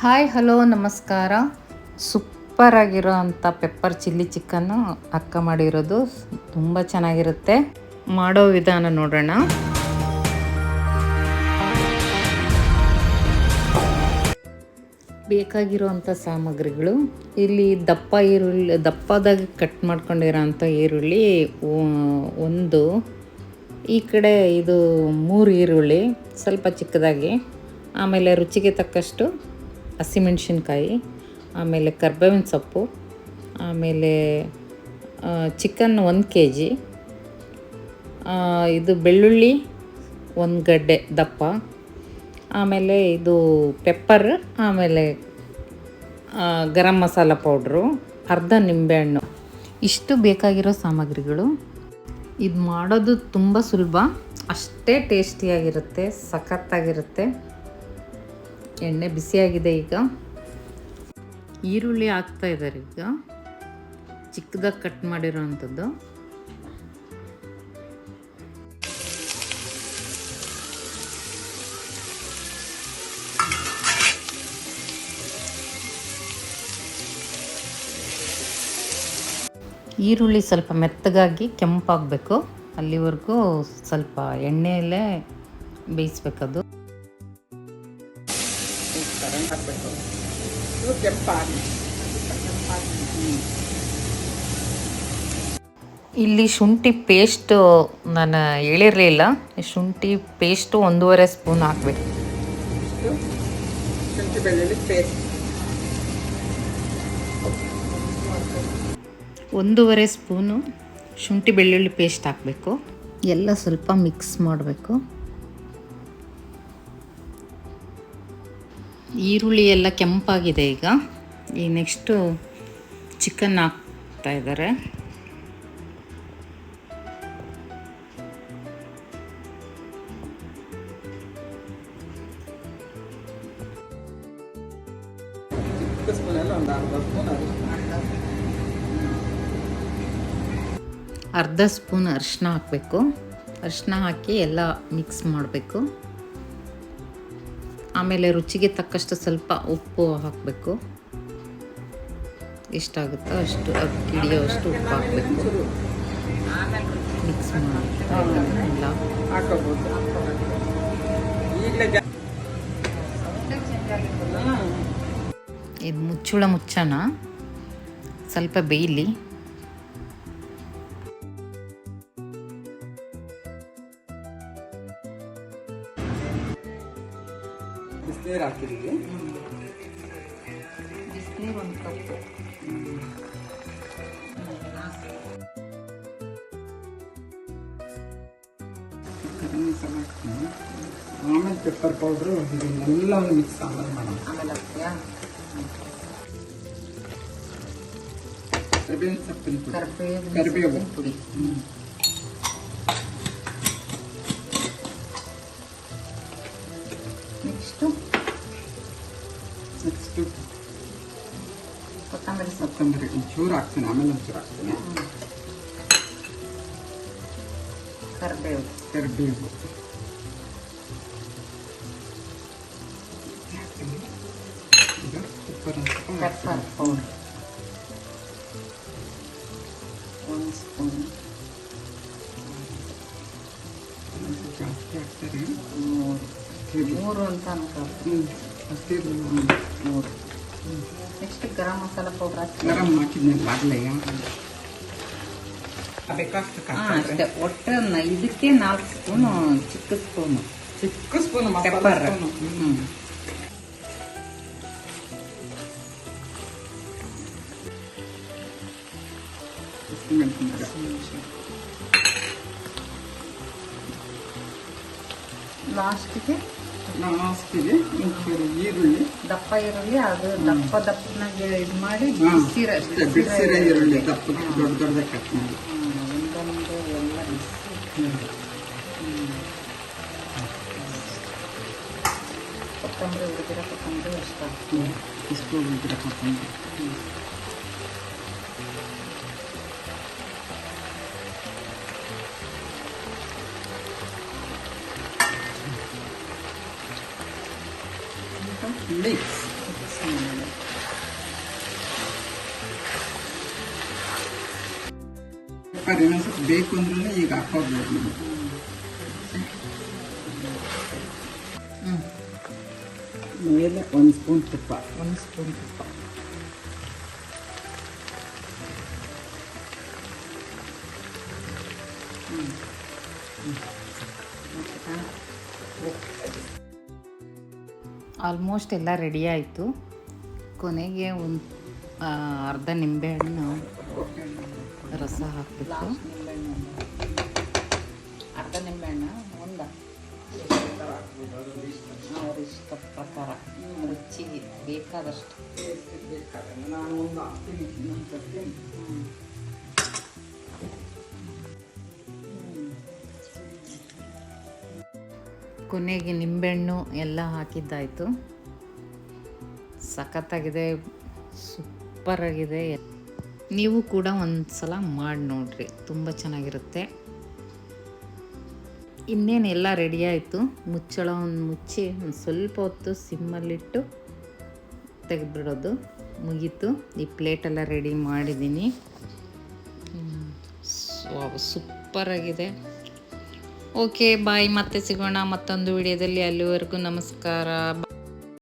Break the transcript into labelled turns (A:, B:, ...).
A: Hi, hello, ನಮಸ್ಕಾರ. Super ಆಗಿರೋ ಅಂಥ ಪೆಪ್ಪರ್ ಚಿಲ್ಲಿ ಚಿಕನ್ನು ಅಕ್ಕ ಮಾಡಿರೋದು. ತುಂಬ ಚೆನ್ನಾಗಿರುತ್ತೆ. ಮಾಡೋ ವಿಧಾನ ನೋಡೋಣ. ಬೇಕಾಗಿರುವಂಥ ಸಾಮಗ್ರಿಗಳು. ಇಲ್ಲಿ ದಪ್ಪ ಈರುಳ್ಳಿ, ದಪ್ಪದಾಗಿ ಕಟ್ ಮಾಡ್ಕೊಂಡಿರೋ ಅಂಥ ಈರುಳ್ಳಿ ಒಂದು. ಈ ಕಡೆ ಇದು ಮೂರು ಈರುಳ್ಳಿ, ಸ್ವಲ್ಪ ಚಿಕ್ಕದಾಗಿ. ಆಮೇಲೆ ರುಚಿಗೆ ತಕ್ಕಷ್ಟು ಹಸಿಮೆಣಸಿನ್ಕಾಯಿ ಆಮೇಲೆ ಕರ್ಬೇವಿನ ಸೊಪ್ಪು, ಆಮೇಲೆ ಚಿಕನ್ ಒಂದು ಕೆ ಜಿ ಇದು ಬೆಳ್ಳುಳ್ಳಿ ಒಂದು ಗಡ್ಡೆ ದಪ್ಪ, ಆಮೇಲೆ ಇದು ಪೆಪ್ಪರ್ ಆಮೇಲೆ ಗರಂ ಮಸಾಲ ಪೌಡ್ರು ಅರ್ಧ ನಿಂಬೆಹಣ್ಣು ಇಷ್ಟು ಬೇಕಾಗಿರೋ ಸಾಮಗ್ರಿಗಳು. ಇದು ಮಾಡೋದು ತುಂಬ ಸುಲಭ, ಅಷ್ಟೇ ಟೇಸ್ಟಿಯಾಗಿರುತ್ತೆ ಸಖತ್ತಾಗಿರುತ್ತೆ. ಎಣ್ಣೆ ಬಿಸಿಯಾಗಿದೆ ಈಗ. ಈರುಳ್ಳಿ ಹಾಕ್ತಾ ಇದ್ದಾರೆ ಈಗ. ಚಿಕ್ಕದಾಗಿ ಕಟ್ ಮಾಡಿರೋ ಅಂಥದ್ದು ಈರುಳ್ಳಿ ಸ್ವಲ್ಪ ಮೆತ್ತಗಾಗಿ ಕೆಂಪಾಗಬೇಕು. ಅಲ್ಲಿವರೆಗೂ ಸ್ವಲ್ಪ ಎಣ್ಣೆಯಲ್ಲೇ ಬೇಯಿಸ್ಬೇಕದು.
B: ಹಾಕಬೇಕು ಇದು ಕೆಂಪಾಗಿ
A: ಇಲ್ಲಿ ಶುಂಠಿ ಪೇಸ್ಟ್ ನಾನು ಹೇಳಿರಲಿಲ್ಲ ಶುಂಠಿ ಪೇಸ್ಟು ಒಂದೂವರೆ ಸ್ಪೂನ್ ಹಾಕಬೇಕು.
B: ಇಷ್ಟು ಶುಂಠಿ ಬೆಳ್ಳುಳ್ಳಿ ಪೇಸ್ಟ್
A: ಒಂದೂವರೆ ಸ್ಪೂನು ಶುಂಠಿ ಬೆಳ್ಳುಳ್ಳಿ ಪೇಸ್ಟ್ ಹಾಕಬೇಕು. ಎಲ್ಲ ಸ್ವಲ್ಪ ಮಿಕ್ಸ್ ಮಾಡಬೇಕು. ಈರುಳ್ಳಿ ಎಲ್ಲ ಕೆಂಪಾಗಿದೆ ಈಗ. ಈ ನೆಕ್ಸ್ಟು ಚಿಕನ್ ಹಾಕ್ತಾ ಇದ್ದಾರೆ.
B: ಅರ್ಧ ಸ್ಪೂನ್
A: ಅರಿಶಿನ ಹಾಕಬೇಕು. ಅರಿಶಿನ ಹಾಕಿ ಎಲ್ಲ ಮಿಕ್ಸ್ ಮಾಡಬೇಕು. ಆಮೇಲೆ ರುಚಿಗೆ ತಕ್ಕಷ್ಟು ಸ್ವಲ್ಪ ಉಪ್ಪು ಹಾಕಬೇಕು. ಎಷ್ಟಾಗುತ್ತೋ ಅಷ್ಟು ಅದಕ್ಕೆ ಹಿಡಿಯೋವಷ್ಟು ಉಪ್ಪು ಹಾಕಬೇಕು. ಮಿಕ್ಸ್ ಮಾಡಿ ಇದು ಮುಚ್ಚುಳ ಮುಚ್ಚೋಣ. ಸ್ವಲ್ಪ ಬೇಯಲಿ.
B: ಹಾಕಿದ್ದೀವಿ.
A: ಬಿಸಿನೀರು ಒಂದು ಕಪ್ಪು
B: ಕಡಿಮೆ ಮಸಾಲ ಹಾಕ್ತೀನಿ ಆಮೇಲೆ ಪೆಪ್ಪರ್ ಪೌಡ್ರು ಇದನ್ನೆಲ್ಲ ಒಂದು ಮಿಕ್ಸ್ ಆಮೇಲೆ ಮಾಡೋಣ.
A: ಆಮೇಲೆ ಹಾಕ್ತೀಯಾ
B: ಕರಿಬೇವಿನ ಸೊಪ್ಪಿನ ಪುಡಿ.
A: ಕರಿಬೇವು.
B: ಕರಿಬೇವು.
A: ಪುಡಿ.
B: ಹ್ಮ್.
A: ನೆಕ್ಸ್ಟು
B: ನೆಕ್ಸ್ಟು
A: ಕೊತ್ತಂಬರಿ ಸೊಪ್ಪು
B: ಕೊತ್ತಂಬರಿ ಒಂಚೂರು ಹಾಕ್ತೀನಿ ಆಮೇಲೆ ಒಂಚೂರು ಹಾಕ್ತೀನಿ
A: ಕರಿಬೇವು
B: ಕರಿಬೇವು ಈಗ ಪೆಪ್ಪರ್ ಒಂದು ಸ್ವಲ್ಪ
A: ಪೆಪ್ಪರ್
B: ಹಾಕ್ತೀನಿ.
A: ಪೌಡರ್ ಒಂದು ಸ್ಪೂನ್
B: ಒಂದು ಜಾಸ್ತಿ ಹಾಕ್ತಾರೆ
A: ಮೂರು
B: ಹೀಗೆ.
A: ಮೂರು ಅಂತ ಅನ್ಕೋ
B: ಹ್ಮ್. ಅಷ್ಟೇ ಇದು
A: ಮೂರು ನೆಕ್ಸ್ಟ್ ಗರಂ ಮಸಾಲ ಪೌಡರ್ ಹಾಕಿ
B: ಗರಂ ಹಾಕಿದ್ನಲ್ಲ ಆಗಲೇ ಬೇಕಷ್ಟು
A: ಹಾಂ ಅಷ್ಟೇ ಒಟ್ಟು ನ- ಇದಕ್ಕೆ ನಾಲ್ಕು ಸ್ಪೂನು ಚಿಕ್ಕ ಸ್ಪೂನು
B: ಚಿಕ್ಕ ಸ್ಪೂನ್
A: ಪೆಪ್ಪರ್
B: ಪೆಪ್ಪರ್
A: ಹ್ಞೂ ಲಾಸ್ಟಿಗೆ
B: ಲಾಸ್ಟಿಗೆ ಒಂಚೂರು ಈರುಳ್ಳಿ.
A: ದಪ್ಪ ಈರುಳ್ಳಿ ಅದು ದಪ್ಪ ದಪ್ಪನಾಗೆ ಇದು ಮಾಡಿ ಬಿಸಿರ
B: ಬಿಡ್ಸಿರೋ ಈರುಳ್ಳಿ ದಪ್ಪ ದೊಡ್ಡ ದೊಡ್ಡದಾಗಿ ಕಟ್ ಮಾಡಿ.
A: ಒಂದೊಂದು ಎಲ್ಲ ಬಿಸಿ ಕೊತ್ತಂಬರಿ ಹುಡುಗಿರ ಕೊತ್ತಂಬರಿ ಅಷ್ಟು.
B: ಇಷ್ಟು ಉಳ್ದಿರ ಕೊತ್ತಂಬರಿ. ಮಿಕ್ಸ್ ಆಮೇಲೆ ಪೆಪ್ಪರ್ ಇನ್ನೊಂದು ಸ್ವಲ್ಪ ಬೇಕು ಅಂದ್ರೂ ಈಗ ಹಾಕೋಬೋದು ನೀವು
A: ಹ್ಞೂ
B: ಮೇಲೆ ಒಂದು ಸ್ಪೂನ್ ತುಪ್ಪ
A: ಒಂದು ಸ್ಪೂನ್ ತುಪ್ಪ ಆಲ್ಮೋಸ್ಟ್ ಎಲ್ಲ ರೆಡಿ ಆಯಿತು. ಕೊನೆಗೆ ಒಂದು ಅರ್ಧ ನಿಂಬೆಹಣ್ಣು ರಸ ಹಾಕಬೇಕು. ಅರ್ಧ ನಿಂಬೆಹಣ್ಣು ಒಂದ. ಅವ್ರ ಇಷ್ಟ ಪ್ರಕಾರ. ರುಚಿಗೆ ಬೇಕಾದಷ್ಟು. ಕೊನೆಗೆ ನಿಂಬೆಹಣ್ಣು ಎಲ್ಲ ಹಾಕಿದ್ದಾಯಿತು. ಸಖತ್ತಾಗಿದೆ, ಸೂಪರಾಗಿದೆ. ನೀವು ಕೂಡ ಒಂದು ಸಲ ಮಾಡಿ ನೋಡ್ರಿ, ತುಂಬ ಚೆನ್ನಾಗಿರುತ್ತೆ. ಇನ್ನೇನು ಎಲ್ಲ ರೆಡಿ ಆಯಿತು? ಮುಚ್ಚಳವನ್ನು ಮುಚ್ಚಿ ಒಂದು ಸ್ವಲ್ಪ ಹೊತ್ತು ಸಿಮ್ಮಲ್ಲಿಟ್ಟು ತೆಗೆದ್ಬಿಡೋದು. ಮುಗೀತು. ಈ ಪ್ಲೇಟೆಲ್ಲ ರೆಡಿ ಮಾಡಿದ್ದೀನಿ. ಸೂಪರಾಗಿದೆ. ಓಕೆ ಬಾಯ್ ಮತ್ತೆ ಸಿಗೋಣ ಮತ್ತೊಂದು ವಿಡಿಯೋದಲ್ಲಿ ಅಲ್ಲಿವರೆಗೂ ನಮಸ್ಕಾರ.